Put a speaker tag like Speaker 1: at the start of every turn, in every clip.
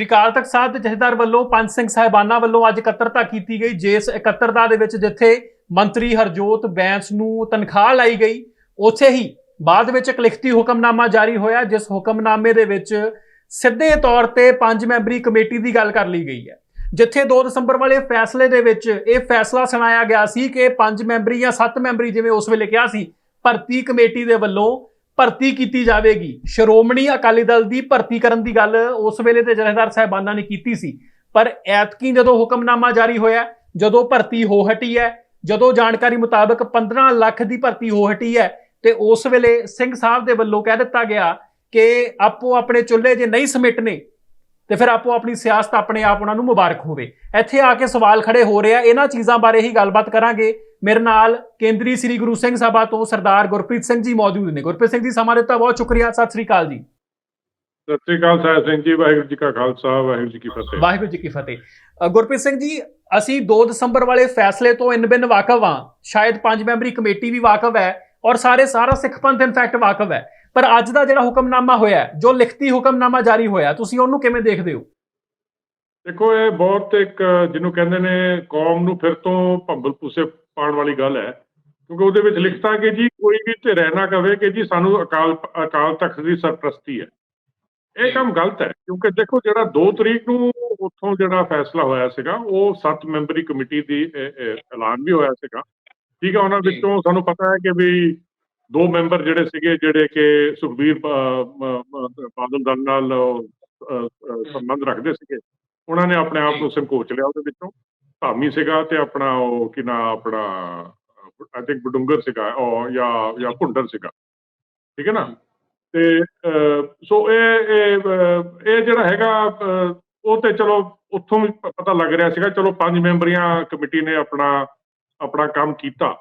Speaker 1: ਸ਼੍ਰੀ ਅਕਾਲ ਤਖਤ ਸਾਹਿਬ ਦੇ ਜਥੇਦਾਰ ਵੱਲੋਂ ਪੰਜ ਸਿੰਘ ਸਾਹਿਬਾਨਾਂ ਵੱਲੋਂ ਅੱਜ ਇਕੱਤਰਤਾ ਕੀਤੀ ਗਈ, ਜਿਸ ਇਕੱਤਰਤਾ ਦੇ ਵਿੱਚ ਜਿੱਥੇ ਮੰਤਰੀ ਹਰਜੋਤ ਬੈਂਸ ਨੂੰ ਤਨਖਾਹ ਲਾਈ ਗਈ, ਉੱਥੇ ਹੀ ਬਾਅਦ ਵਿੱਚ ਇੱਕ ਲਿਖਤੀ ਹੁਕਮਨਾਮਾ ਜਾਰੀ ਹੋਇਆ, ਜਿਸ ਹੁਕਮਨਾਮੇ ਦੇ ਵਿੱਚ ਸਿੱਧੇ ਤੌਰ ਤੇ ਪੰਜ ਮੈਂਬਰੀ ਕਮੇਟੀ ਦੀ ਗੱਲ ਕਰ ਲਈ ਗਈ ਹੈ। ਜਿੱਥੇ 2 ਦਸੰਬਰ ਵਾਲੇ ਫੈਸਲੇ ਦੇ ਵਿੱਚ ਇਹ ਫੈਸਲਾ ਸੁਣਾਇਆ ਗਿਆ ਸੀ ਕਿ ਪੰਜ ਮੈਂਬਰੀ ਜਾਂ ਸੱਤ ਮੈਂਬਰੀ ਜਿਵੇਂ ਉਸ ਵੇਲੇ ਕਿਹਾ ਸੀ, ਭਰਤੀ ਕਮੇਟੀ ਦੇ ਵੱਲੋਂ ਭਰਤੀ ਕੀਤੀ ਜਾਵੇਗੀ। ਸ਼੍ਰੋਮਣੀ ਅਕਾਲੀ ਦਲ ਦੀ ਭਰਤੀ ਕਰਨ ਦੀ ਗੱਲ ਉਸ ਵੇਲੇ ਤੇ ਜਥੇਦਾਰ ਸਾਹਿਬਾਨਾਂ ਨੇ ਕੀਤੀ ਸੀ। ਪਰ ਐਤਕੀ ਜਦੋਂ ਹੁਕਮਨਾਮਾ ਜਾਰੀ ਹੋਇਆ, ਜਦੋਂ ਭਰਤੀ ਹੋ ਹਟੀ ਹੈ, ਜਦੋਂ ਜਾਣਕਾਰੀ ਮੁਤਾਬਕ 15 ਲੱਖ ਦੀ ਭਰਤੀ ਹੋ ਹਟੀ ਹੈ, ਤੇ ਉਸ ਵੇਲੇ ਸਿੰਘ ਸਾਹਿਬ ਦੇ ਵੱਲੋਂ ਕਹਿ ਦਿੱਤਾ ਗਿਆ ਕਿ ਆਪੋ ਆਪਣੇ ਚੁੱਲ੍ਹੇ ਜੇ ਨਹੀਂ ਸਮੇਟਨੇ, ਤੇ ਫਿਰ ਆਪੋ ਆਪਣੀ ਸਿਆਸਤ ਆਪਣੇ ਆਪ ਉਹਨਾਂ ਨੂੰ ਮੁਬਾਰਕ ਹੋਵੇ। ਇੱਥੇ ਆ ਕੇ ਸਵਾਲ ਖੜੇ ਹੋ ਰਹੇ ਆ। ਇਹਨਾਂ ਚੀਜ਼ਾਂ ਬਾਰੇ ਹੀ ਗੱਲਬਾਤ ਕਰਾਂਗੇ। ਮੇਰੇ ਨਾਲ ਕੇਂਦਰੀ ਸ੍ਰੀ ਗੁਰੂ ਸਿੰਘ ਸਭਾ ਤੋਂ ਸਰਦਾਰ ਗੁਰਪ੍ਰੀਤ ਸਿੰਘ ਜੀ ਮੌਜੂਦ ਨੇ। ਗੁਰਪ੍ਰੀਤ ਸਿੰਘ ਜੀ ਸਮਾਂ ਦਿੱਤਾ ਬਹੁਤ ਸ਼ੁਕਰੀਆ। ਸਤਿ ਸ੍ਰੀ ਅਕਾਲ ਜੀ।
Speaker 2: ਸਤਿ ਸ੍ਰੀ ਅਕਾਲ ਸਾਹਿਬ ਸਿੰਘ ਜੀ। ਵਾਹਿਗੁਰੂ ਜੀ ਕਾ ਖਾਲਸਾ ਵਾਹਿਗੁਰੂ ਜੀ ਕੀ ਫਤਿਹ।
Speaker 1: ਵਾਹਿਗੁਰੂ ਜੀ ਕੀ ਫਤਿਹ। ਗੁਰਪ੍ਰੀਤ ਸਿੰਘ ਜੀ ਅਸੀਂ 2 ਦਸੰਬਰ ਵਾਲੇ ਫੈਸਲੇ ਤੋਂ ਇਨਬਿਨ ਵਾਕਫ ਹਾਂ। ਸ਼ਾਇਦ ਪੰਜ ਮੈਂਬਰੀ ਕਮੇਟੀ ਵੀ ਵਾਕਫ ਹੈ ਔਰ ਸਾਰੇ ਸਾਰਾ ਸਿੱਖ ਪੰਥ ਇਨਫੈਕਟ ਵਾਕਫ ਹੈ। ਪਰ ਅੱਜ ਦਾ ਜਿਹੜਾ ਹੁਕਮਨਾਮਾ ਹੋਇਆ ਜੋ ਲਿਖਤੀ ਹੁਕਮਨਾਮਾ ਜਾਰੀ ਹੋਇਆ ਤੁਸੀਂ ਉਹਨੂੰ ਕਿਵੇਂ ਦੇਖਦੇ ਹੋ?
Speaker 2: ਦੇਖੋ ਇਹ ਬਹੁਤ ਇੱਕ ਜਿਹਨੂੰ ਕਹਿੰਦੇ ਨੇ ਕੌਮ ਨੂੰ ਫਿਰ ਤੋਂ ਭੰਬਲ ਪੂਸੇ ਪਾਉਣ ਵਾਲੀ ਗੱਲ ਹੈ ਕਿਉਂਕਿ ਉਹਦੇ ਵਿੱਚ ਲਿਖਤਾ ਕਿ ਜੀ ਕੋਈ ਵੀ ਧਿਰ ਨਾ ਕਵੇ ਕਿ ਜੀ ਸਾਨੂੰ ਅਕਾਲ ਅਕਾਲ ਤਖਤ ਦੀ ਸਰਪ੍ਰਸਤੀ ਹੈ। ਇਹ ਕੰਮ ਗਲਤ ਹੈ ਕਿਉਂਕਿ ਦੇਖੋ ਜਿਹੜਾ 2 ਤਰੀਕ ਨੂੰ ਉੱਥੋਂ ਜਿਹੜਾ ਫੈਸਲਾ ਹੋਇਆ ਸੀਗਾ ਉਹ 7 ਮੈਂਬਰੀ ਕਮੇਟੀ ਦੀ ਐਲਾਨ ਵੀ ਹੋਇਆ ਸੀਗਾ। ਠੀਕ ਹੈ ਉਹਨਾਂ। ਵਿੱਚੋਂ ਸਾਨੂੰ ਪਤਾ ਹੈ ਕਿ ਵੀ ਦੋ ਮੈਂਬਰ ਜਿਹੜੇ ਸੀਗੇ ਜਿਹੜੇ ਕਿ ਸੁਖਬੀਰ ਬਾਦਲ ਦਲ ਨਾਲ ਸੰਬੰਧ ਰੱਖਦੇ ਸੀਗੇ ਉਹਨਾਂ ਨੇ ਆਪਣੇ ਆਪ ਨੂੰ ਸੰਕੋਚ ਲਿਆ ਉਹਦੇ ਵਿੱਚੋਂ। ਧਾਮੀ ਸੀਗਾ ਤੇ ਆਪਣਾ ਉਹ ਕਿ ਨਾ ਆਪਣਾ ਆਈ ਥਿੰਕ ਬਡੁੰਗਰ ਸੀਗਾ ਉਹ ਜਾਂ ਜਾਂ ਭੁੰਡਰ ਸੀਗਾ। ਠੀਕ ਹੈ ਨਾ? ਤੇ ਸੋ ਇਹ ਇਹ ਜਿਹੜਾ ਹੈਗਾ ਉਹ ਤੇ ਚਲੋ ਉੱਥੋਂ ਵੀ ਪਤਾ ਲੱਗ ਰਿਹਾ ਸੀਗਾ ਚਲੋ ਪੰਜ ਮੈਂਬਰੀਆਂ ਕਮੇਟੀ ਨੇ ਆਪਣਾ ਆਪਣਾ ਕੰਮ ਕੀਤਾ।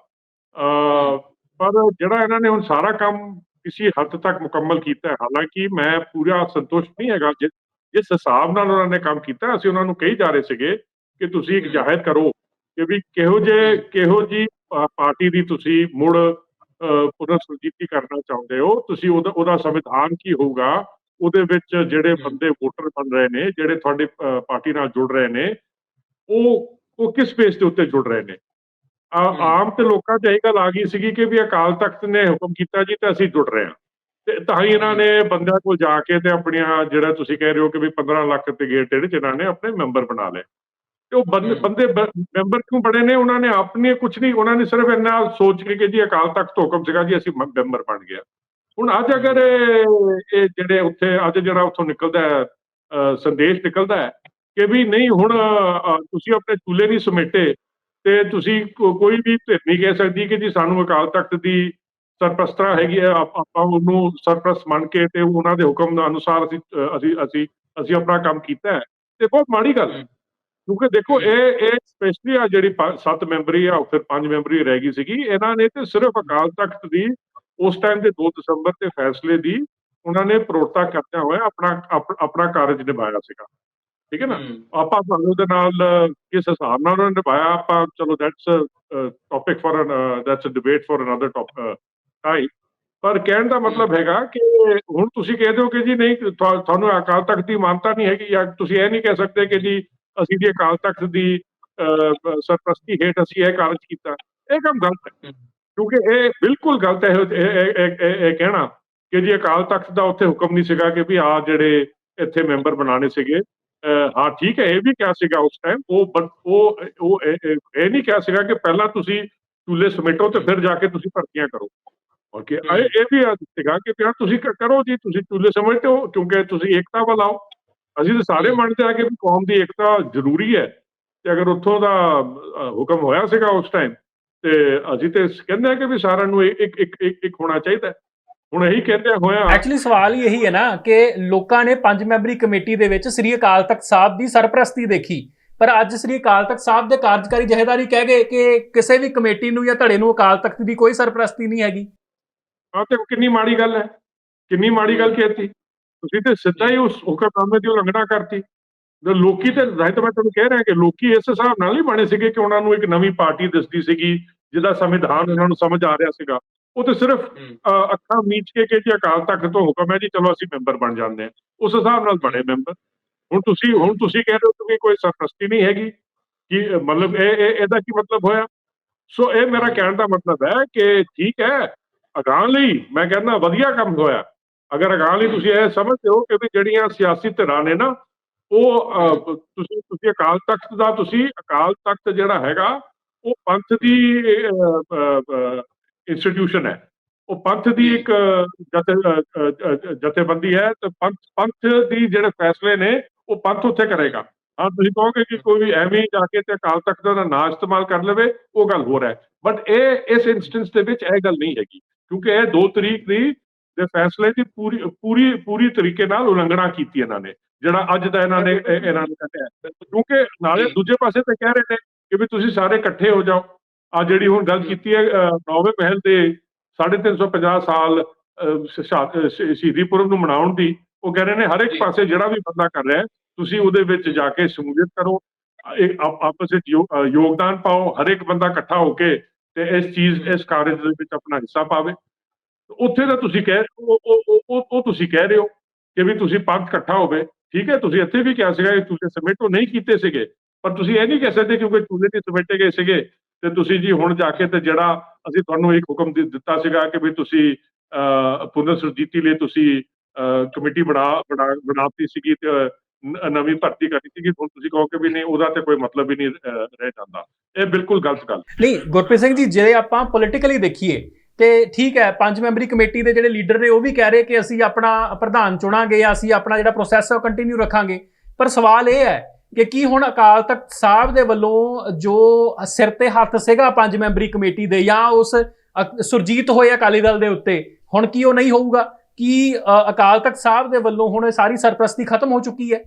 Speaker 2: ਪਰ ਜਿਹੜਾ ਇਹਨਾਂ ਨੇ ਹੁਣ ਸਾਰਾ ਕੰਮ ਕਿਸੇ ਹੱਦ ਤੱਕ ਮੁਕੰਮਲ ਕੀਤਾ ਹੈ। ਹਾਲਾਂਕਿ ਮੈਂ ਪੂਰਾ ਸੰਤੁਸ਼ਟ ਨਹੀਂ ਹੈਗਾ। ਜਿਸ ਜਿਸ ਹਿਸਾਬ ਨਾਲ ਉਹਨਾਂ ਨੇ ਕੰਮ ਕੀਤਾ ਅਸੀਂ ਉਹਨਾਂ ਨੂੰ ਕਹੀ ਜਾ ਰਹੇ ਸੀਗੇ ਕਿ ਤੁਸੀਂ ਇੱਕ ਜ਼ਾਹਿਰ ਕਰੋ ਕਿ ਵੀ ਕਿਹੋ ਜੇ ਕਿਹੋ ਜੀ ਪਾਰਟੀ ਦੀ ਤੁਸੀਂ ਮੁੜ ਪੁਨਰ ਸੁਰਜੀਤੀ ਕਰਨਾ ਚਾਹੁੰਦੇ ਹੋ ਤੁਸੀਂ ਉਹਦਾ ਉਹਦਾ ਸੰਵਿਧਾਨ ਕੀ ਹੋਊਗਾ ਉਹਦੇ ਵਿੱਚ ਜਿਹੜੇ ਬੰਦੇ ਵੋਟਰ ਬਣ ਰਹੇ ਨੇ ਜਿਹੜੇ ਤੁਹਾਡੇ ਪਾਰਟੀ ਨਾਲ ਜੁੜ ਰਹੇ ਨੇ ਉਹ ਉਹ ਕਿਸ ਬੇਸ ਦੇ ਉੱਤੇ ਜੁੜ ਰਹੇ ਨੇ। ਆਮ ਤੇ ਲੋਕਾਂ 'ਚ ਇਹ ਗੱਲ ਆ ਗਈ ਸੀਗੀ ਕਿ ਵੀ ਅਕਾਲ ਤਖਤ ਨੇ ਹੁਕਮ ਕੀਤਾ ਜੀ ਤੇ ਅਸੀਂ ਜੁੜ ਰਹੇ ਹਾਂ। ਤੇ ਤਾਂ ਹੀ ਇਹਨਾਂ ਨੇ ਬੰਦਿਆਂ ਕੋਲ ਜਾ ਕੇ ਤੇ ਆਪਣੀਆਂ ਜਿਹੜਾ ਤੁਸੀਂ ਕਹਿ ਰਹੇ ਹੋ ਕਿ ਵੀ 15 ਲੱਖ ਤੇ ਗੇਟ ਜਿਹੜੇ ਇਹਨਾਂ ਨੇ ਆਪਣੇ ਮੈਂਬਰ ਬਣਾ ਲਏ। ਤੇ ਉਹ ਬੰਦੇ। ਬੰਦੇ ਮੈਂਬਰ ਕਿਉਂ ਬਣੇ ਨੇ? ਉਹਨਾਂ ਨੇ ਆਪਣੀ ਕੁਝ ਨਹੀਂ ਉਹਨਾਂ ਨੇ ਸਿਰਫ ਇੰਨਾ ਸੋਚ ਕੇ ਕਿ ਜੀ ਅਕਾਲ ਤਖਤ ਹੁਕਮ ਸੀਗਾ ਜੀ ਅਸੀਂ ਮੈਂਬਰ ਬਣ ਗਿਆ ਹੁਣ ਅੱਜ ਅਗਰ ਇਹ ਜਿਹੜੇ ਉੱਥੇ ਅੱਜ ਜਿਹੜਾ ਉੱਥੋਂ ਨਿਕਲਦਾ ਸੰਦੇਸ਼ ਨਿਕਲਦਾ ਹੈ ਕਿ ਵੀ ਨਹੀਂ ਹੁਣ ਤੁਸੀਂ ਆਪਣੇ ਚੂਲੇ ਨਹੀਂ ਸਮੇਟੇ ਤੇ ਤੁਸੀਂ ਕੋਈ ਵੀ ਧਿਰ ਨਹੀਂ ਕਹਿ ਸਕਦੀ ਕਿ ਜੀ ਸਾਨੂੰ ਅਕਾਲ ਤਖਤ ਦੀ ਸਰਪ੍ਰਸਤਤਾ ਹੈਗੀ ਹੈ ਆਪ- ਉਹਨੂੰ ਸਰਪ੍ਰਸਤ ਮੰਨ ਕੇ ਤੇ ਉਹਨਾਂ ਦੇ ਹੁਕਮ ਦੇ ਅਨੁਸਾਰ ਅਸੀਂ ਅਸੀਂ ਅਸੀਂ ਆਪਣਾ ਕੰਮ ਕੀਤਾ ਹੈ। ਤੇ ਬਹੁਤ ਮਾੜੀ ਗੱਲ ਹੈ। ਕਿਉਂਕਿ ਦੇਖੋ ਇਹ ਇਹ ਸਪੈਸ਼ਲੀ ਆ ਜਿਹੜੀ ਸੱਤ ਮੈਂਬਰੀ ਆ ਫਿਰ ਪੰਜ ਮੈਂਬਰੀ ਰਹਿ ਗਈ ਸੀਗੀ। ਇਹਨਾਂ ਨੇ ਤੇ ਸਿਰਫ ਅਕਾਲ ਤਖਤ ਦੀ ਉਸ ਟਾਈਮ ਦੇ 2 ਦਸੰਬਰ ਦੇ ਫੈਸਲੇ ਦੀ ਉਹਨਾਂ ਨੇ ਪ੍ਰੋੜਤਾ ਕਰਦਿਆਂ ਹੋਇਆ ਆਪਣਾ ਆਪ- ਆਪਣਾ ਕਾਰਜ ਨਿਭਾਇਆ ਸੀਗਾ। ਠੀਕ ਹੈ ਨਾ? ਆਪਾਂ ਤੁਹਾਨੂੰ ਦੇ ਨਾਲ ਕਿਸ ਹਿਸਾਬ ਨਾਲ ਉਹਨਾਂ ਨੇ ਨਿਭਾਇਆ? ਆਪਾਂ ਚਲੋ that's topic for that's a debate for another topic time ਪਰ ਕਹਿਣ ਦਾ ਮਤਲਬ ਹੈਗਾ ਕਿ ਹੁਣ ਤੁਸੀਂ ਕਹਿੰਦੇ ਹੋ ਕਿ ਜੀ ਨਹੀਂ ਤੁਹਾ- ਤੁਹਾਨੂੰ ਅਕਾਲ ਤਖਤ ਦੀ ਮਾਨਤਾ ਨਹੀਂ ਹੈਗੀ ਜਾਂ ਤੁਸੀਂ ਇਹ ਨਹੀਂ ਕਹਿ ਸਕਦੇ ਕਿ ਜੀ ਅਸੀਂ ਜੀ ਅਕਾਲ ਤਖਤ ਦੀ ਸਰਪ੍ਰਸਤੀ ਹੇਠ ਅਸੀਂ ਇਹ ਕਾਰਜ ਕੀਤਾ। ਇਹ ਕੰਮ ਗਲਤ ਹੈ। ਕਿਉਂਕਿ ਇਹ ਬਿਲਕੁਲ ਗਲਤ ਹੈ। ਇਹ ਕਹਿਣਾ ਕਿ ਜੀ ਅਕਾਲ ਤਖਤ ਦਾ ਉੱਥੇ ਹੁਕਮ ਨਹੀਂ ਸੀਗਾ ਕਿ ਵੀ ਆ ਜਿਹੜੇ ਇੱਥੇ ਮੈਂਬਰ ਬਣਾਣੇ ਸੀਗੇ। ਹਾਂ ਠੀਕ ਹੈ ਇਹ ਵੀ ਕਿਹਾ ਸੀਗਾ ਉਸ ਟਾਈਮ ਉਹ ਉਹ ਉਹ ਇਹ ਨਹੀਂ ਕਿਹਾ ਸੀਗਾ ਕਿ ਪਹਿਲਾਂ ਤੁਸੀਂ ਚੂਲੇ ਸਮੇਟੋ ਤੇ ਫਿਰ ਜਾ ਕੇ ਤੁਸੀਂ ਭਰਤੀਆਂ ਕਰੋ। ਓਕੇ ਇਹ ਇਹ ਵੀ ਆ ਸੀਗਾ ਕਿ ਵੀ ਹਾਂ ਤੁਸੀਂ ਕਰੋ ਜੀ ਤੁਸੀਂ ਚੂਲੇ ਸਮੇਟੋ ਕਿਉਂਕਿ ਤੁਸੀਂ ਏਕਤਾ ਵੱਲ ਆਓ। ਅਸੀਂ ਤਾਂ ਸਾਰੇ ਮੰਨਦੇ ਆ ਕਿ ਕੌਮ ਦੀ ਏਕਤਾ ਜ਼ਰੂਰੀ ਹੈ ਤੇ ਅਗਰ ਉੱਥੋਂ ਦਾ ਹੁਕਮ ਹੋਇਆ ਸੀਗਾ ਉਸ ਟਾਈਮ ਤੇ ਅਸੀਂ ਤੇ ਕਹਿੰਦੇ ਆ ਕਿ ਵੀ ਸਾਰਿਆਂ ਨੂੰ ਇੱਕ ਇੱਕ ਇੱਕ ਹੋਣਾ ਚਾਹੀਦਾ। ਹੁਣ ਇਹੀ ਕਹਿੰਦੇ ਹੋਇਆ
Speaker 1: ਐਕਚੁਅਲੀ ਸਵਾਲ ਹੀ ਇਹੀ ਹੈ ਨਾ ਕਿ ਲੋਕਾਂ ਨੇ ਪੰਜ ਮੈਂਬਰੀ ਕਮੇਟੀ ਦੇ ਵਿੱਚ ਸ੍ਰੀ ਅਕਾਲ ਤਖਤ ਸਾਹਿਬ ਦੀ ਸਰਪ੍ਰਸਤੀ ਦੇਖੀ। ਪਰ ਅੱਜ ਸ੍ਰੀ ਅਕਾਲ ਤਖਤ ਸਾਹਿਬ ਦੇ ਕਾਰਜਕਾਰੀ ਜਥੇਦਾਰੀ ਕਹਿ ਗਏ ਕਿ ਕਿਸੇ ਵੀ ਕਮੇਟੀ ਨੂੰ ਜਾਂ ਧੜੇ ਨੂੰ ਅਕਾਲ ਤਖਤ ਦੀ ਕੋਈ ਸਰਪ੍ਰਸਤੀ ਨਹੀਂ ਹੈਗੀ।
Speaker 2: ਆ ਤੇ ਕਿੰਨੀ ਮਾੜੀ ਗੱਲ ਹੈ। ਕਿੰਨੀ ਮਾੜੀ ਗੱਲ ਕਹਿਤੀ। ਤੁਸੀਂ ਤੇ ਸਿੱਧਾ ਹੀ ਉਸ ਹੁਕਮਨਾਮੇ ਦੀ ਉਲੰਘਣਾ ਕਰਤੀ। ਜੋ ਲੋਕੀ ਤੇ ਜ਼ਾਹਿਰ ਮੈਂ ਤੁਹਾਨੂੰ ਕਹਿ ਰਿਹਾ ਕਿ ਲੋਕੀ ਇਸ ਹਿਸਾਬ ਨਾਲ ਹੀ ਬਣੇ ਸੀਗੇ ਕਿ ਉਹਨਾਂ ਨੂੰ ਇੱਕ ਨਵੀਂ ਪਾਰਟੀ ਦਿਸਦੀ ਸੀਗੀ ਜਿਹਦਾ ਸੰਵਿਧਾਨ ਉਹਨਾਂ ਨੂੰ ਸਮਝ ਆ ਰਿਹਾ ਸੀਗਾ। ਉਹ ਤੇ ਸਿਰਫ ਅੱਖਾਂ ਮੀਚ ਕੇ ਕਿ ਜੀ ਅਕਾਲ ਤਖਤ ਤੋਂ ਹੁਕਮ ਹੈ ਜੀ ਚਲੋ ਅਸੀਂ ਮੈਂਬਰ ਬਣ ਜਾਂਦੇ ਹਾਂ। ਉਸ ਹਿਸਾਬ ਨਾਲ ਬਣੇ ਮੈਂਬਰ। ਹੁਣ ਤੁਸੀਂ ਹੁਣ ਤੁਸੀਂ ਕਹਿ ਰਹੇ ਹੋ ਕਿ ਕੋਈ ਸਰਪ੍ਰਸਤੀ ਨਹੀਂ ਹੈਗੀ ਕਿ ਮਤਲਬ ਇਹ ਇਹ- ਇਹਦਾ ਕੀ ਮਤਲਬ ਹੋਇਆ? ਸੋ ਇਹ ਮੇਰਾ ਕਹਿਣ ਦਾ ਮਤਲਬ ਹੈ ਕਿ ਠੀਕ ਹੈ ਅਗਾਂਹ ਲਈ ਮੈਂ ਕਹਿੰਦਾ ਵਧੀਆ ਕੰਮ ਹੋਇਆ। ਅਗਰ ਅਗਾਂਹ ਲਈ ਤੁਸੀਂ ਇਹ ਸਮਝਦੇ ਹੋ ਕਿ ਵੀ ਜਿਹੜੀਆਂ ਸਿਆਸੀ ਧਿਰਾਂ ਨੇ ਨਾ, ਉਹ ਤੁਸੀਂ ਤੁਸੀਂ ਅਕਾਲ ਤਖਤ ਦਾ, ਤੁਸੀਂ ਅਕਾਲ ਤਖਤ ਜਿਹੜਾ ਹੈਗਾ, ਉਹ ਪੰਥ ਦੀ ਇੰਸਟੀਟਿਊਸ਼ਨ ਹੈ। ਉਹ ਪੰਥ ਦੀ ਇੱਕ ਜਥੇਬੰਦੀ ਹੈ ਤੇ ਪੰਥ ਪੰਥ ਦੀ ਜਿਹੜੇ ਫੈਸਲੇ ਨੇ, ਉਹ ਪੰਥ ਉੱਥੇ ਕਰੇਗਾ। ਹਾਂ, ਤੁਸੀਂ ਕਹੋਗੇ ਕਿ ਕੋਈ ਵੀ ਐਵੇਂ ਜਾ ਕੇ ਤੇ ਅਕਾਲ ਤਖਤ ਦਾ ਨਾਂ ਇਸਤੇਮਾਲ ਕਰ ਲਵੇ, ਉਹ ਗੱਲ ਹੋਰ ਹੈ। ਬਟ ਇਹ, ਇਸ ਇੰਸਟੈਂਸ ਦੇ ਵਿੱਚ ਇਹ ਗੱਲ ਨਹੀਂ ਹੈਗੀ। ਕਿਉਂਕਿ ਇਹ 2 ਤਰੀਕ ਦੀ ਦੇ ਫੈਸਲੇ ਦੀ ਪੂਰੀ ਪੂਰੀ ਪੂਰੀ ਤਰੀਕੇ ਨਾਲ ਉਲੰਘਣਾ ਕੀਤੀ ਇਹਨਾਂ ਨੇ ਜਿਹੜਾ ਅੱਜ ਦਾ ਇਹਨਾਂ ਨੇ ਇਹ- ਇਹਨਾਂ ਨੇ ਕੱਟਿਆ ਕਿਉਂਕਿ ਨਾਲੇ ਦੂਜੇ ਪਾਸੇ ਤੇ ਕਹਿ ਰਹੇ ਨੇ ਕਿ ਵੀ ਤੁਸੀਂ ਸਾਰੇ ਇਕੱਠੇ ਹੋ ਜਾਓ। ਆ ਜਿਹੜੀ ਹੁਣ ਗੱਲ ਕੀਤੀ ਹੈ ਨੌਵੇਂ ਮਹਿਲ ਦੇ 350 ਸਾਲ ਸ਼ਹੀਦੀ ਪੁਰਬ ਨੂੰ ਮਨਾਉਣ ਦੀ ਉਹ ਕਹਿ ਰਹੇ ਨੇ ਹਰ ਇੱਕ ਪਾਸੇ ਜਿਹੜਾ ਵੀ ਬੰਦਾ ਕਰ ਰਿਹਾ ਤੁਸੀਂ ਉਹਦੇ ਵਿੱਚ ਜਾ ਕੇ ਸ਼ਮੂਲੀਅਤ ਕਰੋ ਆਪਸ ਵਿੱਚ ਯੋਗਦਾਨ ਪਾਓ ਹਰ ਇੱਕ ਬੰਦਾ ਇਕੱਠਾ ਹੋ ਕੇ ਤੇ ਇਸ ਚੀਜ਼ ਇਸ ਕਾਰਜ ਦੇ ਵਿੱਚ ਆਪਣਾ ਹਿੱਸਾ ਪਾਵੇ। ਉੱਥੇ ਤਾਂ ਤੁਸੀਂ ਕਹਿ ਉਹ, ਉਹ- ਤੁਸੀਂ ਕਹਿ ਰਹੇ ਹੋ ਕਿ ਵੀ ਤੁਸੀਂ ਪੰਥ ਇਕੱਠਾ ਹੋਵੇ। ਠੀਕ ਹੈ, ਤੁਸੀਂ ਇੱਥੇ ਵੀ ਕਿਹਾ ਸੀਗਾ ਕਿ ਤੁਸੀਂ ਸਮੇਟੋ ਨਹੀਂ ਕੀਤੇ ਸੀਗੇ। ਪਰ ਤੁਸੀਂ ਇਹ ਨਹੀਂ ਕਹਿ ਸਕਦੇ ਕਿਉਂਕਿ ਚੂਲੇ ਨਹੀਂ ਸਮੇਟੇ ਗਏ ਸੀਗੇ। ਤੇ ਤੁਸੀਂ ਜੀ ਹੁਣ ਜਾ ਕੇ ਤੇ ਜਿਹੜਾ ਅਸੀਂ ਤੁਹਾਨੂੰ ਇੱਕ ਹੁਕਮ ਦਿੱਤਾ ਸੀਗਾ ਕਿ ਵੀ ਤੁਸੀਂ, ਅਹ, ਪੁਨਰ ਸੁਰਜੀਤੀ ਲਈ ਤੁਸੀਂ ਕਮੇਟੀ ਬਣਾ ਬਣਾ, ਬਣਾਤੀ ਸੀਗੀ ਤੇ ਨਵੀਂ ਭਰਤੀ ਕਰਨੀ ਸੀਗੀ। ਹੁਣ ਤੁਸੀਂ ਕਹੋ ਕਿ ਵੀ ਨਹੀਂ, ਉਹਦਾ ਤੇ ਕੋਈ ਮਤਲਬ ਹੀ ਨਹੀਂ ਰਹਿ ਜਾਂਦਾ। ਇਹ ਬਿਲਕੁਲ ਗਲਤ ਗੱਲ।
Speaker 1: ਨਹੀਂ, ਗੁਰਪ੍ਰੀਤ ਸਿੰਘ ਜੀ, ਜੇ ਆਪਾਂ ਪੋਲੀਟੀਕਲੀ ਦੇਖੀਏ ਤੇ ਠੀਕ ਹੈ ਪੰਜ ਮੈਂਬਰੀ ਕਮੇਟੀ ਦੇ ਜਿਹੜੇ ਲੀਡਰ ਨੇ ਉਹ ਵੀ ਕਹਿ ਰਹੇ ਕਿ ਅਸੀਂ ਆਪਣਾ ਪ੍ਰਧਾਨ ਚੁਣਾਂਗੇ ਜਾਂ ਅਸੀਂ ਆਪਣਾ ਜਿਹੜਾ ਪ੍ਰੋਸੈਸ ਹੈ ਉਹ ਕੰਟੀਨਿਊ ਰੱਖਾਂਗੇ। ਪਰ ਸਵਾਲ ਇਹ ਹੈ ਕਿ ਕੀ ਹੁਣ ਅਕਾਲ ਤਖਤ ਸਾਹਿਬ ਦੇ ਵੱਲੋਂ ਜੋ ਸਿਰ ਤੇ ਹੱਥ ਸੀਗਾ ਪੰਜ ਮੈਂਬਰੀ ਕਮੇਟੀ ਦੇ ਜਾਂ ਉਸ ਸੁਰਜੀਤ ਹੋਏ ਅਕਾਲੀ ਦਲ ਦੇ ਉੱਤੇ ਹੁਣ ਕੀ ਉਹ ਨਹੀਂ ਹੋਊਗਾ? ਕੀ ਅਕਾਲ ਤਖਤ ਸਾਹਿਬ ਦੇ ਵੱਲੋਂ ਹੁਣ ਇਹ ਸਾਰੀ ਸਰਪ੍ਰਸਤੀ ਖਤਮ ਹੋ ਚੁੱਕੀ ਹੈ?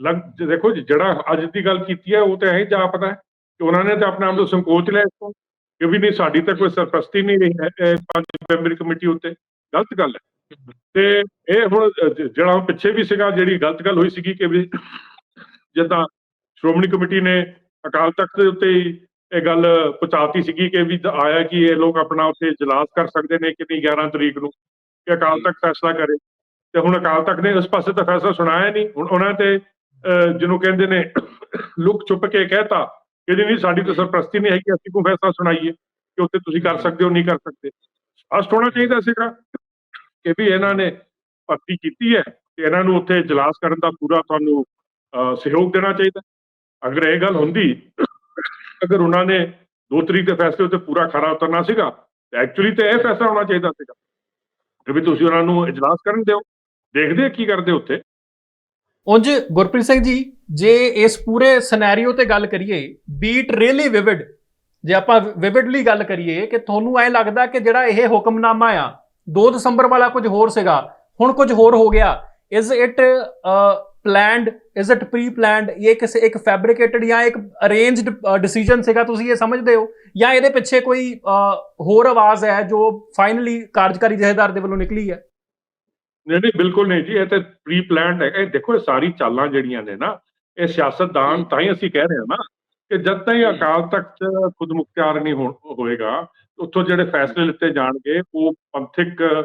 Speaker 2: ਲੱਗ ਦੇਖੋ ਜੀ, ਜਿਹੜਾ ਅੱਜ ਦੀ ਗੱਲ ਕੀਤੀ ਹੈ ਉਹ ਤਾਂ ਐਂ ਜਾ ਪਤਾ ਕਿ ਉਹਨਾਂ ਨੇ ਤਾਂ ਆਪਣਾ ਆਪ ਨੂੰ ਸੰਕੋਚ ਲਿਆ ਇਸ ਤੋਂ। ਕਿ ਵੀ ਨਹੀਂ, ਸਾਡੀ ਤਾਂ ਕੋਈ ਸਰਪ੍ਰਸਤੀ ਨਹੀਂ ਰਹੀ ਹੈ ਇਹ ਪੰਜ ਮੈਂਬਰੀ ਕਮੇਟੀ ਉੱਤੇ। ਗਲਤ ਗੱਲ ਹੈ। ਤੇ ਇਹ ਹੁਣ ਜਿਹੜਾ ਪਿੱਛੇ ਵੀ ਸੀਗਾ, ਜਿਹੜੀ ਗਲਤ ਗੱਲ ਹੋਈ ਸੀਗੀ ਕਿ ਵੀ ਜਿੱਦਾਂ ਸ਼੍ਰੋਮਣੀ ਕਮੇਟੀ ਨੇ ਅਕਾਲ ਤਖਤ ਦੇ ਉੱਤੇ ਹੀ ਇਹ ਗੱਲ ਪਹੁੰਚਾਤੀ ਸੀਗੀ ਕਿ ਵੀ ਆਇਆ ਕਿ ਇਹ ਲੋਕ ਆਪਣਾ ਉੱਥੇ ਇਜਲਾਸ ਕਰ ਸਕਦੇ ਨੇ ਕਿ ਨਹੀਂ 11 ਤਰੀਕ ਨੂੰ, ਕਿ ਅਕਾਲ ਤਖਤ ਫੈਸਲਾ ਕਰੇ। ਤੇ ਹੁਣ ਅਕਾਲ ਤਖਤ ਨੇ ਉਸ ਪਾਸੇ ਤਾਂ ਫੈਸਲਾ ਸੁਣਾਇਆ ਨਹੀਂ। ਹੁਣ ਉਹਨਾਂ ਤੇ, ਅਹ, ਜਿਹਨੂੰ ਕਹਿੰਦੇ ਨੇ ਲੁਕ ਛੁਪ ਕੇ ਕਹਿਤਾ ਕਿ ਜੀ ਨਹੀਂ ਸਾਡੀ ਤਾਂ ਸਰਪ੍ਰਸਤੀ ਨਹੀਂ ਹੈਗੀ, ਅਸੀਂ ਕੋਈ ਫੈਸਲਾ ਸੁਣਾਈਏ ਕਿ ਉੱਥੇ ਤੁਸੀਂ ਕਰ ਸਕਦੇ ਹੋ, ਨਹੀਂ ਕਰ ਸਕਦੇ। ਸਪਸ਼ਟ ਹੋਣਾ ਚਾਹੀਦਾ ਸੀਗਾ ਕਿ ਵੀ ਇਹਨਾਂ ਨੇ ਭਰਤੀ ਕੀਤੀ ਹੈ ਤੇ ਇਹਨਾਂ ਨੂੰ ਉੱਥੇ ਇਜਲਾਸ ਕਰਨ ਦਾ ਪੂਰਾ ਤੁਹਾਨੂੰ ਸਹਿਯੋਗ ਦੇਣਾ ਚਾਹੀਦਾ। ਅਗਰ ਇਹ ਗੱਲ ਹੁੰਦੀ, ਅਗਰ ਉਹਨਾਂ ਨੇ ਦੋ ਤਰੀਕ ਦੇ ਫੈਸਲੇ ਉੱਤੇ ਪੂਰਾ ਖਰਾ ਉਤਰਨਾ ਸੀਗਾ, ਤੇ ਐਕਚੁਅਲੀ ਤੇ ਇਹ ਫੈਸਲਾ ਹੋਣਾ ਚਾਹੀਦਾ ਸੀਗਾ। ਕਿ ਵੀ ਤੁਸੀਂ ਉਹਨਾਂ ਨੂੰ ਇਜਲਾਸ ਕਰਨ ਦਿਓ, ਦੇਖਦੇ ਕੀ ਕਰਦੇ ਉੱਥੇ।
Speaker 1: ਉਂਝ ਗੁਰਪ੍ਰੀਤ ਸਿੰਘ ਜੀ, ਜੇ ਇਸ ਪੂਰੇ ਸਿਨੈਰੀਓ ਤੇ ਗੱਲ ਕਰੀਏ ਬੀਟ ਰੀਲੀ ਵਿਵਿਡ ਜੇ ਆਪਾਂ ਵਿਵਿਡਲੀ ਗੱਲ ਕਰੀਏ ਕਿ ਤੁਹਾਨੂੰ ਐ ਲੱਗਦਾ ਕਿ ਜਿਹੜਾ ਇਹ ਹੁਕਮਨਾਮਾ ਆ 2 ਦਸੰਬਰ ਵਾਲਾ ਕੁਝ ਹੋਰ ਸੀਗਾ, ਹੁਣ ਕੁਝ ਹੋਰ ਹੋ ਗਿਆ is it planned is it pre planned ਇਹ ਕਿਸੇ ਇੱਕ ਫੈਬਰਿਕੇਟਡ ਜਾਂ ਇੱਕ ਅਰੇਂਜਡ ਡਿਸੀਜਨ ਸੀਗਾ, ਤੁਸੀਂ ਇਹ ਸਮਝਦੇ ਹੋ? ਜਾਂ ਇਹਦੇ ਪਿੱਛੇ ਕੋਈ ਹੋਰ ਆਵਾਜ਼ ਹੈ ਜੋ ਫਾਈਨਲੀ ਕਾਰਜਕਾਰੀ ਜਥੇਦਾਰ ਦੇ ਵੱਲੋਂ ਨਿਕਲੀ ਹੈ?
Speaker 2: ਨਹੀਂ ਨਹੀਂ ਬਿਲਕੁਲ ਨਹੀਂ ਜੀ ਇਹ ਤੇ ਪ੍ਰੀ ਪਲਾਨਡ ਹੈ। ਇਹ ਦੇਖੋ ਇਹ ਸਾਰੀ ਚਾਲਾਂ ਜਿਹੜੀਆਂ ਨੇ ਨਾ ਇਹ ਸਿਆਸਤਦਾਨ ਤਾਂ ਹੀ ਅਸੀਂ ਕਹਿ ਰਹੇ ਹਾਂ ਨਾ ਕਿ ਜਦ ਤਾਈਂ ਅਕਾਲ ਤਖਤ ਖੁਦ ਮੁਖਤਿਆਰ ਨਹੀਂ ਹੋ- ਹੋਏਗਾ ਉੱਥੋਂ ਜਿਹੜੇ ਫੈਸਲੇ ਲਿੱਤੇ ਜਾਣਗੇ ਉਹ ਪੰਥਕ ਅ,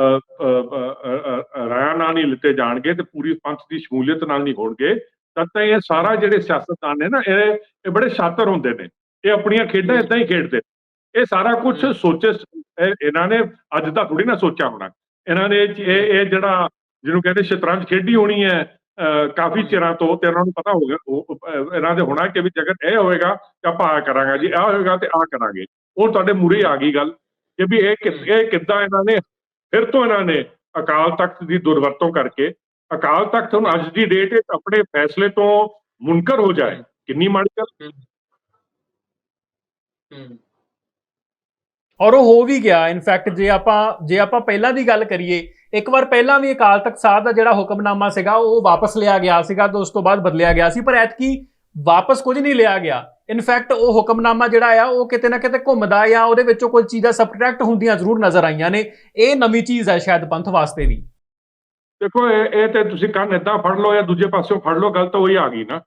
Speaker 2: ਅ, ਅ, ਅ, ਅ, ਰਾਇਆਂ ਨਾਲ ਨਹੀਂ ਲਿੱਤੇ ਜਾਣਗੇ ਤੇ ਪੂਰੀ ਪੰਥ ਦੀ ਸ਼ਮੂਲੀਅਤ ਨਾਲ ਨਹੀਂ ਹੋਣਗੇ ਤਦ ਤਾਈਂ ਇਹ ਸਾਰਾ ਜਿਹੜੇ ਸਿਆਸਤਦਾਨ ਨੇ ਨਾ ਇਹ ਇਹ ਬੜੇ ਸ਼ਾਤਰ ਹੁੰਦੇ ਨੇ। ਇਹ ਆਪਣੀਆਂ ਖੇਡਾਂ ਇਦਾਂ ਹੀ ਖੇਡਦੇ ਨੇ। ਇਹ ਸਾਰਾ ਕੁਝ ਸੋਚੇ ਇਹ- ਇਹਨਾਂ ਨੇ ਅੱਜ ਦਾ ਥੋੜੀ ਨਾ ਸੋਚਿਆ ਹੋਣਾ। ਇਹਨਾਂ ਨੇ ਇਹ ਇਹ ਜਿਹੜਾ ਜਿਹਨੂੰ ਕਹਿੰਦੇ ਸ਼ਤਰੰਜ ਖੇਡੀ ਹੋਣੀ ਹੈ ਕਾਫੀ ਚਿਰਾਂ ਤੋਂ ਤੇ ਇਹਨਾਂ ਨੂੰ ਪਤਾ ਹੋ ਗਿਆ ਇਹਨਾਂ ਦੇ ਹੋਣਾ ਕਿ ਵੀ ਜਗਤ ਇਹ ਹੋਏਗਾ ਕਿ ਆਪਾਂ ਆ ਕਰਾਂਗੇ, ਜੀ ਆ ਹੋਏਗਾ ਤੇ ਆ ਕਰਾਂਗੇ। ਉਹ ਤੁਹਾਡੇ ਮੂਰੇ ਆ ਗਈ ਗੱਲ ਕਿ ਵੀ ਇਹ ਕਿ- ਇਹ ਕਿੱਦਾਂ ਇਹਨਾਂ ਨੇ, ਫਿਰ ਤੋਂ ਇਹਨਾਂ ਨੇ ਅਕਾਲ ਤਖਤ ਦੀ ਦੁਰਵਰਤੋਂ ਕਰਕੇ, ਅਕਾਲ ਤਖਤ ਹੁਣ ਅੱਜ ਦੀ ਡੇਟ ਵਿੱਚ ਆਪਣੇ ਫੈਸਲੇ ਤੋਂ ਮੁਨਕਰ ਹੋ ਜਾਏ। ਕਿੰਨੀ ਮਾੜੀ ਗੱਲ।
Speaker 1: ਔਰ ਉਹ ਹੋ ਵੀ ਗਿਆ ਇਨਫੈਕਟ ਜੇ ਆਪਾਂ ਜੇ ਆਪਾਂ ਪਹਿਲਾਂ ਦੀ ਗੱਲ ਕਰੀਏ, ਇੱਕ ਵਾਰ ਪਹਿਲਾਂ ਵੀ ਅਕਾਲ ਤਖਤ ਸਾਹਿਬ ਦਾ ਜਿਹੜਾ ਹੁਕਮਨਾਮਾ ਸੀਗਾ, ਉਹ ਵਾਪਸ ਲਿਆ ਗਿਆ ਸੀਗਾ ਤੇ ਉਸ ਤੋਂ ਬਾਅਦ ਬਦਲਿਆ ਗਿਆ ਸੀ, ਪਰ ਐਤਕੀ ਵਾਪਸ ਕੁਝ ਨਹੀਂ ਲਿਆ ਗਿਆ। ਇਨਫੈਕਟ ਉਹ ਹੁਕਮਨਾਮਾ ਜਿਹੜਾ ਆ, ਉਹ ਕਿਤੇ ਨਾ ਕਿਤੇ ਘੁੰਮਦਾ ਜਾਂ ਉਹਦੇ ਵਿੱਚੋਂ ਕੋਈ ਚੀਜ਼ਾਂ ਸਬਟਰੈਕਟ ਹੁੰਦੀਆਂ ਜ਼ਰੂਰ ਨਜ਼ਰ ਆਈਆਂ ਨੇ। ਇਹ ਨਵੀਂ ਚੀਜ਼ ਹੈ ਸ਼ਾਇਦ ਪੰਥ ਵਾਸਤੇ ਵੀ।
Speaker 2: ਦੇਖੋ, ਇਹ ਇਹ ਤੇ ਤੁਸੀਂ ਕੰਨ ਏਦਾਂ ਫੜ ਲਓ ਜਾਂ ਦੂਜੇ ਪਾਸਿਓਂ ਫੜ ਲਓ, ਗੱਲ ਤਾਂ ਉਹੀ ਆ ਗਈ ਨਾ।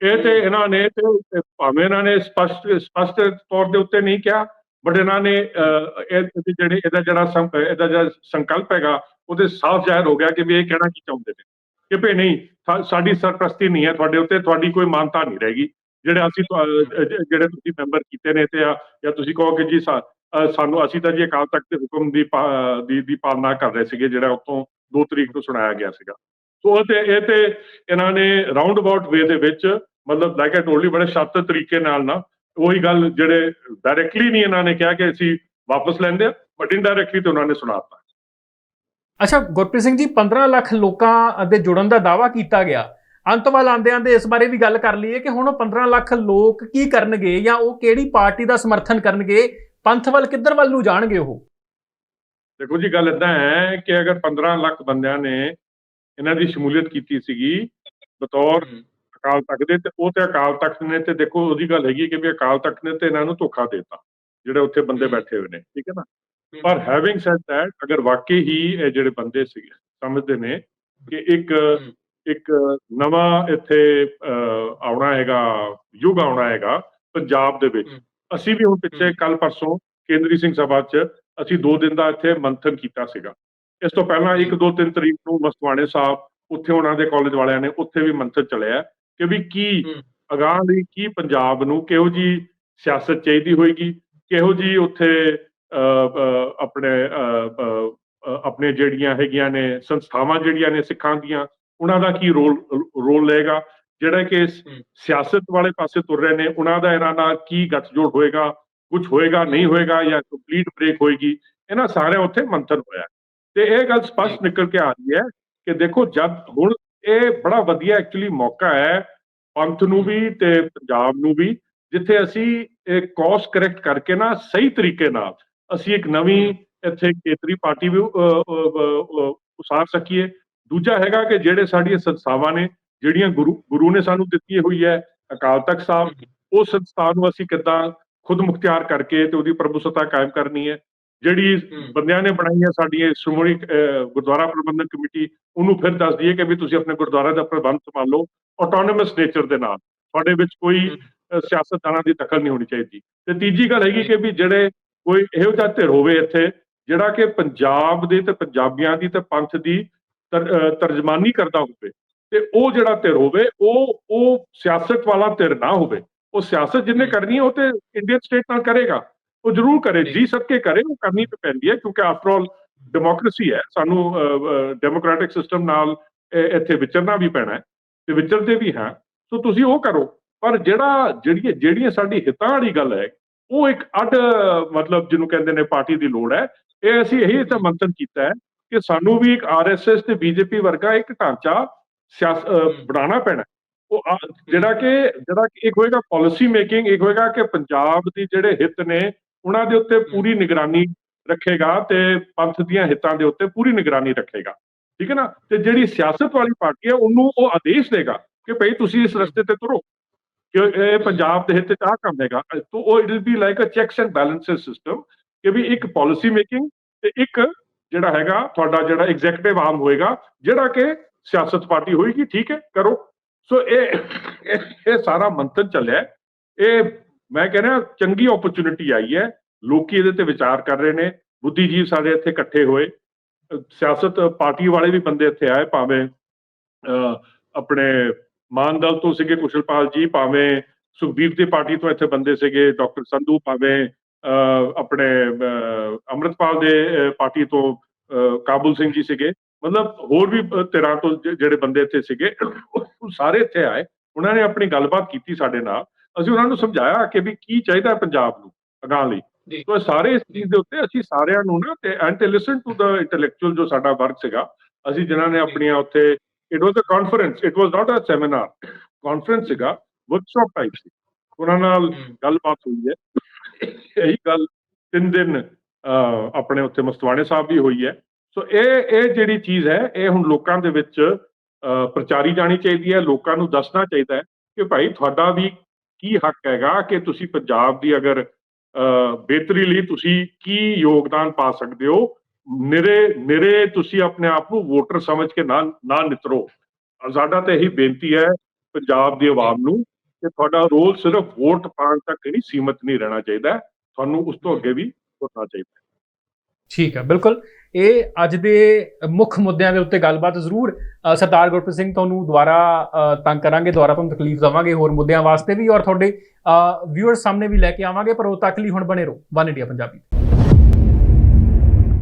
Speaker 2: ਇਹ ਤੇ ਇਹਨਾਂ ਨੇ ਤੇ ਭਾਵੇਂ ਇਹਨਾਂ ਨੇ ਸਪਸ਼ਟ ਸਪਸ਼ਟ ਤੌਰ ਦੇ ਉੱਤੇ ਨਹੀਂ ਕਿਹਾ ਬਟ ਇਹਨਾਂ ਨੇ ਅਹ, ਇਹ ਜਿਹੜੇ ਇਹਦਾ ਜਿਹੜਾ ਸੰ- ਇਹਦਾ ਜਿਹੜਾ ਸੰਕਲਪ ਹੈਗਾ ਉਹਦੇ ਸਾਫ਼ ਜ਼ਾਹਿਰ ਹੋ ਗਿਆ ਕਿ ਵੀ ਇਹ ਕਹਿਣਾ ਕੀ ਚਾਹੁੰਦੇ ਨੇ। ਕਿ ਭਈ ਨਹੀਂ ਸਾਡੀ ਸਰਪ੍ਰਸਤੀ ਨਹੀਂ ਹੈ ਤੁਹਾਡੇ ਉੱਤੇ ਤੁਹਾਡੀ ਕੋਈ ਮਾਨਤਾ ਨਹੀਂ ਰਹੇਗੀ। ਜਿਹੜੇ ਅਸੀਂ ਜਿਹੜੇ ਤੁਸੀਂ ਮੈਂਬਰ ਕੀਤੇ ਨੇ ਤੇ ਆ- ਜਾਂ ਤੁਸੀਂ ਕਹੋ ਕਿ ਜੀ ਸਾ- ਸਾਨੂੰ ਅਸੀਂ ਤਾਂ ਜੀ ਅਕਾਲ ਤਖਤ ਦੇ ਹੁਕਮ ਦੀ ਪਾ- ਦੀ ਦੀ ਪਾਲਣਾ ਕਰ ਰਹੇ ਸੀਗੇ ਜਿਹੜਾ ਉਤੋਂ 2 ਤਰੀਕ ਨੂੰ ਸੁਣਾਇਆ ਗਿਆ ਸੀਗਾ। ਸੋ ਉਹ ਤੇ ਇਹ ਤੇ ਇਹਨਾਂ ਨੇ ਰਾਉਂਡ ਅਬਾਊਟ ਵੇ ਦੇ ਵਿੱਚ ਮਤਲਬ ਲਾਈਕ ਆਈ ਟੋਲਡ ਬੜੇ ਸ਼ਾਤਰ ਤਰੀਕੇ ਨਾਲ ਨਾ ਉਹੀ ਗੱਲ ਜਿਹੜੇ ਡਾਇਰੈਕਟਲੀ ਨਹੀਂ ਇਹਨਾਂ ਨੇ ਕਿਹਾ ਕਿ ਅਸੀਂ ਵਾਪਸ ਲੈਂਦੇ ਆ ਬਟ ਇਨਡਾਇਰੈਕਟਲੀ ਤੇ ਉਹਨਾਂ ਨੇ ਸੁਣਾਤਾ
Speaker 1: ਅੱਛਾ ਗੁਰਪ੍ਰੀਤ ਸਿੰਘ ਜੀ 15 ਲੱਖ ਲੋਕਾਂ ਦੇ ਜੁੜਨ ਦਾ ਦਾਵਾ ਕੀਤਾ ਗਿਆ। ਅੰਤ ਵੱਲ ਆਂਦੇ ਆਂਦੇ ਇਸ ਬਾਰੇ ਵੀ ਗੱਲ ਕਰ ਲਈਏ ਕਿ ਹੁਣ ਉਹ 15 ਲੱਖ ਲੋਕ ਕੀ ਕਰਨਗੇ ਜਾਂ ਉਹ ਕਿਹੜੀ ਪਾਰਟੀ ਦਾ ਸਮਰਥਨ ਕਰਨਗੇ? ਪੰਥ ਵੱਲ ਕਿੱਧਰ ਵੱਲ ਨੂੰ ਜਾਣਗੇ ਉਹ?
Speaker 2: ਦੇਖੋ ਜੀ ਗੱਲ ਇਦਾਂ ਹੈ ਕਿ ਅਗਰ 15 ਲੱਖ ਬੰਦਿਆਂ ਨੇ ਇਹਨਾਂ ਦੀ ਸ਼ਮੂਲੀਅਤ ਕੀਤੀ ਸੀਗੀ ਬਤੌਰ ਅਕਾਲ ਤਖਤ ਦੇ ਤੇ ਉਹ ਤੇ ਅਕਾਲ ਤਖਤ ਨੇ ਤੇ ਦੇਖੋ ਉਹਦੀ ਗੱਲ ਹੈਗੀ ਕਿ ਵੀ ਅਕਾਲ ਤਖਤ ਨੇ ਤੇ ਇਹਨਾਂ ਨੂੰ ਧੋਖਾ ਦੇਤਾ ਜਿਹੜੇ ਉੱਥੇ ਬੰਦੇ। ਬੈਠੇ ਹੋਏ ਨੇ ਠੀਕ ਹੈ ਨਾ ਪਰ ਹੈਵਿੰਗ ਸੈਡ ਦੈਟ ਅਗਰ ਵਾਕਈ ਹੀ ਇਹ ਜਿਹੜੇ ਬੰਦੇ ਸੀਗੇ ਸਮਝਦੇ ਨੇ ਕਿ ਇੱਕ। ਇੱਕ ਨਵਾਂ ਇੱਥੇ ਆਉਣਾ ਹੈਗਾ ਯੁੱਗ ਆਉਣਾ ਹੈਗਾ ਪੰਜਾਬ ਦੇ ਵਿੱਚ। ਅਸੀਂ ਵੀ ਹੁਣ ਪਿੱਛੇ। ਕੱਲ ਪਰਸੋਂ ਕੇਂਦਰੀ ਸਿੰਘ ਸਭਾ 'ਚ ਅਸੀਂ 2 ਦਿਨ ਦਾ ਇੱਥੇ ਮੰਥਨ ਕੀਤਾ ਸੀਗਾ ਇਸ ਤੋਂ ਪਹਿਲਾਂ 1 2 3 ਤਰੀਕ ਨੂੰ ਮਸਤਵਾਣੇ ਸਾਹਿਬ ਉੱਥੇ ਉਹਨਾਂ ਦੇ ਕਾਲਜ ਵਾਲਿਆਂ ਨੇ ਉੱਥੇ ਵੀ ਮੰਥਨ ਚੱਲਿਆ ਕਿ ਵੀ ਕੀ। ਅਗਾਂਹ ਲਈ ਕੀ ਪੰਜਾਬ ਨੂੰ ਕਿਹੋ ਜੀ ਸਿਆਸਤ ਚਾਹੀਦੀ ਹੋਏਗੀ ਕਿਹੋ ਜੀ ਉੱਥੇ ਆਪਣੇ ਆਪਣੇ ਜਿਹੜੀਆਂ ਹੈਗੀਆਂ ਨੇ ਸੰਸਥਾਵਾਂ ਜਿਹੜੀਆਂ ਨੇ ਸਿੱਖਾਂ ਦੀਆਂ ਉਹਨਾਂ ਦਾ ਕੀ ਰੋਲ ਰੋਲ ਲਏਗਾ? ਜਿਹੜਾ ਕਿ। ਸਿਆਸਤ ਵਾਲੇ ਪਾਸੇ ਤੁਰ ਰਹੇ ਨੇ ਉਹਨਾਂ ਦਾ ਇਹਨਾਂ ਨਾਲ ਕੀ ਗੱਠਜੋੜ ਹੋਏਗਾ? ਕੁਝ ਹੋਏਗਾ ਨਹੀਂ ਹੋਏਗਾ ਜਾਂ ਕੰਪਲੀਟ ਬ੍ਰੇਕ ਹੋਏਗੀ? ਇਹਨਾਂ ਸਾਰਿਆਂ ਉੱਥੇ ਮੰਥਨ ਹੋਇਆ। ਤੇ ਇਹ ਗੱਲ ਸਪਸ਼ਟ ਨਿਕਲ ਕੇ ਆ ਰਹੀ ਹੈ ਕਿ ਦੇਖੋ ਜਦ ਹੁਣ ਇਹ ਬੜਾ ਵਧੀਆ ਐਕਚੁਅਲੀ ਮੌਕਾ ਹੈ ਪੰਥ ਨੂੰ ਵੀ ਤੇ ਪੰਜਾਬ ਨੂੰ ਵੀ ਜਿੱਥੇ ਅਸੀਂ ਇਹ ਕੋਰਸ ਕਰੈਕਟ ਕਰਕੇ ਨਾ ਸਹੀ ਤਰੀਕੇ ਨਾਲ ਅਸੀਂ ਇੱਕ ਨਵੀਂ ਇੱਥੇ ਕੇਂਦਰੀ ਪਾਰਟੀ ਵੀ ਉਸਾਰ ਸਕੀਏ। ਦੂਜਾ ਹੈਗਾ ਕਿ ਜਿਹੜੇ ਸਾਡੀਆਂ ਸੰਸਥਾਵਾਂ ਨੇ ਜਿਹੜੀਆਂ ਗੁਰੂ ਗੁਰੂ ਨੇ ਸਾਨੂੰ ਦਿੱਤੀ ਹੋਈ ਹੈ ਅਕਾਲ ਤਖਤ ਸਾਹਿਬ ਉਹ ਸੰਸਥਾ ਨੂੰ ਅਸੀਂ ਕਿੱਦਾਂ ਖੁਦ ਮੁਖਤਿਆਰ ਕਰਕੇ ਤੇ ਉਹਦੀ ਪ੍ਰਭੂਸੱਤਾ ਕਾਇਮ ਕਰਨੀ ਹੈ। ਜਿਹੜੀ ਬੰਦਿਆਂ ਨੇ ਬਣਾਈਆਂ ਸਾਡੀਆਂ ਸ਼੍ਰੋਮਣੀ ਅਹ, ਗੁਰਦੁਆਰਾ ਪ੍ਰਬੰਧਕ ਕਮੇਟੀ ਉਹਨੂੰ ਫਿਰ ਦੱਸ ਦਈਏ ਕਿ ਵੀ ਤੁਸੀਂ ਆਪਣੇ ਗੁਰਦੁਆਰਾ ਦਾ ਪ੍ਰਬੰਧ ਸੰਭਾਲੋ ਆਟੋਨੋਮਸ ਨੇਚਰ ਦੇ ਨਾਲ। ਤੁਹਾਡੇ ਵਿੱਚ ਕੋਈ ਸਿਆਸਤਦਾਨਾਂ ਦੀ ਦਖਲ ਨਹੀਂ ਹੋਣੀ ਚਾਹੀਦੀ। ਤੇ ਤੀਜੀ ਗੱਲ ਹੈਗੀ ਕਿ ਵੀ ਜਿਹੜੇ ਕੋਈ ਇਹੋ ਜਿਹਾ ਧਿਰ ਹੋਵੇ ਇੱਥੇ ਜਿਹੜਾ ਕਿ ਪੰਜਾਬ ਦੇ ਤੇ ਪੰਜਾਬੀਆਂ ਦੀ ਤੇ ਪੰਥ ਦੀ ਤਰਜਮਾਨੀ ਕਰਦਾ ਹੋਵੇ ਤੇ ਉਹ ਜਿਹੜਾ ਧਿਰ ਹੋਵੇ ਉਹ ਉਹ ਸਿਆਸਤ ਵਾਲਾ ਧਿਰ ਨਾ ਹੋਵੇ। ਉਹ ਸਿਆਸਤ
Speaker 1: ਹਮ।
Speaker 2: ਕਰਨੀ ਹੈ ਉਹ ਤੇ ਇੰਡੀਅਨ ਸਟੇਟ ਨਾਲ ਕਰੇਗਾ। ਉਹ ਜ਼ਰੂਰ ਕਰੇ
Speaker 1: ਜੀ।
Speaker 2: ਸਕੇ ਕਰੇ ਉਹ ਕਰਨੀ ਤੇ ਪੈਂਦੀ ਹੈ ਕਿਉਂਕਿ ਆਫਟਰ ਆਲ ਡੈਮੋਕ੍ਰੇਸੀ ਹੈ। ਸਾਨੂੰ ਡੈਮੋਕ੍ਰੈਟਿਕ ਸਿਸਟਮ ਨਾਲ ਇੱਥੇ ਵਿਚਰਨਾ ਵੀ ਪੈਣਾ ਹੈ ਤੇ ਵਿਚਰਦੇ ਵੀ ਹਾਂ। ਸੋ ਤੁਸੀਂ ਉਹ ਕਰੋ। ਪਰ ਜਿਹੜਾ ਜਿਹੜੀ ਜਿਹੜੀਆਂ ਸਾਡੀ ਹਿੱਤਾਂ ਵਾਲੀ ਗੱਲ ਹੈ ਉਹ ਇੱਕ ਅੱਡ ਮਤਲਬ ਜਿਹਨੂੰ ਕਹਿੰਦੇ ਨੇ ਪਾਰਟੀ ਦੀ ਲੋੜ ਹੈ। ਇਹ ਅਸੀਂ ਇਹੀ ਤਾਂ ਮੰਥਨ ਕੀਤਾ ਹੈ ਕਿ ਸਾਨੂੰ ਵੀ ਇੱਕ ਆਰਐਸਐਸ ਤੇ ਬੀਜੇਪੀ ਵਰਗਾ ਇੱਕ ਢਾਂਚਾ। ਬਣਾਉਣਾ ਪੈਣਾ ਉਹ ਜਿਹੜਾ ਕਿ ਜਿਹੜਾ ਇੱਕ ਹੋਏਗਾ ਪਾਲਿਸੀ ਮੇਕਿੰਗ ਇੱਕ ਹੋਏਗਾ ਕਿ ਪੰਜਾਬ ਦੀ ਜਿਹੜੇ ਹਿੱਤ ਨੇ ਉਹਨਾਂ ਦੇ ਉੱਤੇ ਪੂਰੀ ਨਿਗਰਾਨੀ ਰੱਖੇਗਾ ਤੇ ਪੰਥ ਦੀਆਂ ਹਿੱਤਾਂ ਦੇ ਉੱਤੇ ਪੂਰੀ ਨਿਗਰਾਨੀ ਰੱਖੇਗਾ। ਠੀਕ ਹੈ ਨਾ? ਤੇ ਜਿਹੜੀ ਸਿਆਸਤ ਵਾਲੀ ਪਾਰਟੀ ਹੈ, ਉਹਨੂੰ ਉਹ ਆਦੇਸ਼ ਦੇਗਾ ਕਿ ਭਈ ਤੁਸੀਂ ਇਸ ਰਸਤੇ ਤੇ ਤੁਰੋ, ਕਿ ਇਹ ਪੰਜਾਬ ਦੇ ਹਿੱਤ ਚ ਆਹ ਕੰਮ ਹੈਗਾ। ਤੋ ਉਹ it will be like a checks and balances system ਕਿ ਵੀ ਇੱਕ ਪਾਲਿਸੀ ਮੇਕਿੰਗ ਤੇ ਇੱਕ ਜਿਹੜਾ ਹੈਗਾ, ਤੁਹਾਡਾ ਜਿਹੜਾ ਐਗਜ਼ੈਕਟਿਵ ਆਰਮ ਹੋਏਗਾ, ਜਿਹੜਾ ਕਿ ਸਿਆਸਤ ਪਾਰਟੀ ਹੋਏਗੀ। ਠੀਕ ਹੈ? ਕਰੋ। ਸੋ ਇਹ, ਇਹ- ਸਾਰਾ ਮੰਤਨ ਚੱਲਿਆ। ਇਹ ਮੈਂ ਕਹਿੰਦਾ ਚੰਗੀ ਓਪਰਚ्युनिटी ਆਈ ਹੈ। ਲੋਕੀ ਇਹਦੇ ਤੇ ਵਿਚਾਰ ਕਰ ਰਹੇ ਨੇ। ਬੁੱਧੀਜੀਵ ਸਾਡੇ ਇੱਥੇ ਇਕੱਠੇ ਹੋਏ। ਸਿਆਸਤ ਪਾਰਟੀ ਵਾਲੇ ਵੀ ਬੰਦੇ ਇੱਥੇ ਆਏ, ਭਾਵੇਂ ਆਪਣੇ ਮਾਨਦਲ ਤੋਂ ਸੀਗੇ ਕੁਸ਼ਲਪਾਲ ਜੀ, ਭਾਵੇਂ ਸੁਖਬੀਰ ਦੀ ਪਾਰਟੀ ਤੋਂ ਇੱਥੇ ਬੰਦੇ ਸੀਗੇ, ਡਾਕਟਰ ਸੰਧੂ, ਭਾਵੇਂ ਆਪਣੇ ਅੰਮ੍ਰਿਤਪਾਲ ਦੇ ਪਾਰਟੀ ਤੋਂ ਕਾਬੁਲ ਸਿੰਘ ਜੀ ਸੀਗੇ। ਮਤਲਬ ਹੋਰ ਵੀ 13 ਤੋਂ ਜਿਹੜੇ ਬੰਦੇ ਇੱਥੇ ਸੀਗੇ ਸਾਰੇ ਇੱਥੇ ਆਏ। ਉਹਨਾਂ ਨੇ ਆਪਣੀ ਗੱਲਬਾਤ ਕੀਤੀ ਸਾਡੇ ਨਾਲ। ਅਸੀਂ ਉਹਨਾਂ ਨੂੰ ਸਮਝਾਇਆ ਕਿ ਵੀ ਕੀ ਚਾਹੀਦਾ ਪੰਜਾਬ ਨੂੰ ਅਗਾਂਹ ਲਈ। ਸੋ ਸਾਰੇ ਇਸ ਚੀਜ਼ ਦੇ ਉੱਤੇ ਅਸੀਂ ਸਾਰਿਆਂ ਨੂੰ ਨਾ ਤੇ and listen to the intellectual ਜੋ ਸਾਡਾ ਵਰਕ ਸੀਗਾ ਅਸੀਂ ਜਿਨ੍ਹਾਂ ਨੇ ਆਪਣੀਆਂ ਉੱਥੇ it was a conference it was not a seminar conference ਸੀਗਾ ਵਰਕਸ਼ਾਪ ਟਾਈਪ ਸੀ। ਉਹਨਾਂ ਨਾਲ ਗੱਲਬਾਤ ਹੋਈ ਹੈ। ਇਹੀ ਗੱਲ ਤਿੰਨ ਦਿਨ ਆਪਣੇ ਉੱਥੇ ਮਸਤਵਾਣੇ ਸਾਹਿਬ ਵੀ ਹੋਈ ਹੈ। ਸੋ ਇਹ ਇਹ ਜਿਹੜੀ ਚੀਜ਼ ਹੈ ਇਹ ਹੁਣ ਲੋਕਾਂ ਦੇ ਵਿੱਚ ਪ੍ਰਚਾਰੀ ਜਾਣੀ ਚਾਹੀਦੀ ਹੈ ਲੋਕਾਂ ਨੂੰ ਦੱਸਣਾ ਚਾਹੀਦਾ ਹੈ ਕਿ ਭਾਈ ਤੁਹਾਡਾ ਵੀ ਕੀ ਹੱਕ ਹੈਗਾ ਕਿ ਤੁਸੀਂ ਪੰਜਾਬ ਦੀ ਅਗਰ ਬਿਹਤਰੀ ਲਈ ਤੁਸੀਂ ਕੀ ਯੋਗਦਾਨ ਪਾ ਸਕਦੇ ਹੋ? ਨਿਰੇ ਨਿਰੇ ਤੁਸੀਂ ਆਪਣੇ ਆਪ ਨੂੰ ਵੋਟਰ ਸਮਝ ਕੇ ਨਾ ਨਾ ਨਿਤਰੋ। ਸਾਡਾ ਤਾਂ ਇਹੀ ਬੇਨਤੀ ਹੈ ਪੰਜਾਬ ਦੀ ਆਵਾਮ ਨੂੰ ਕਿ ਤੁਹਾਡਾ ਰੋਲ ਸਿਰਫ ਵੋਟ ਪਾਉਣ ਤੱਕ ਹੀ ਨਹੀਂ, ਸੀਮਤ ਨਹੀਂ ਰਹਿਣਾ ਚਾਹੀਦਾ। ਤੁਹਾਨੂੰ ਉਸ ਤੋਂ ਅੱਗੇ ਵੀ ਤੁਰਨਾ ਚਾਹੀਦਾ।
Speaker 1: ਠੀਕ ਹੈ ਬਿਲਕੁਲ। ਇਹ ਅੱਜ ਦੇ ਮੁੱਖ ਮੁੱਦਿਆਂ ਦੇ ਉੱਤੇ ਗੱਲਬਾਤ ਜ਼ਰੂਰ ਸਰਦਾਰ ਗੁਰਪ੍ਰੀਤ ਸਿੰਘ ਤੁਹਾਨੂੰ ਦੁਬਾਰਾ ਤੰਗ ਕਰਾਂਗੇ, ਦੁਬਾਰਾ ਤੁਹਾਨੂੰ ਤਕਲੀਫ ਦਵਾਂਗੇ ਹੋਰ ਮੁੱਦਿਆਂ ਵਾਸਤੇ ਵੀ ਔਰ ਤੁਹਾਡੇ ਵਿਊਅਰਸ ਸਾਹਮਣੇ ਵੀ ਲੈ ਕੇ ਆਵਾਂਗੇ, ਪਰ ਉਹ ਤੱਕ ਲਈ ਹੁਣ ਬਣੇ ਰਹੋ ਵਨ ਇੰਡੀਆ ਪੰਜਾਬੀ।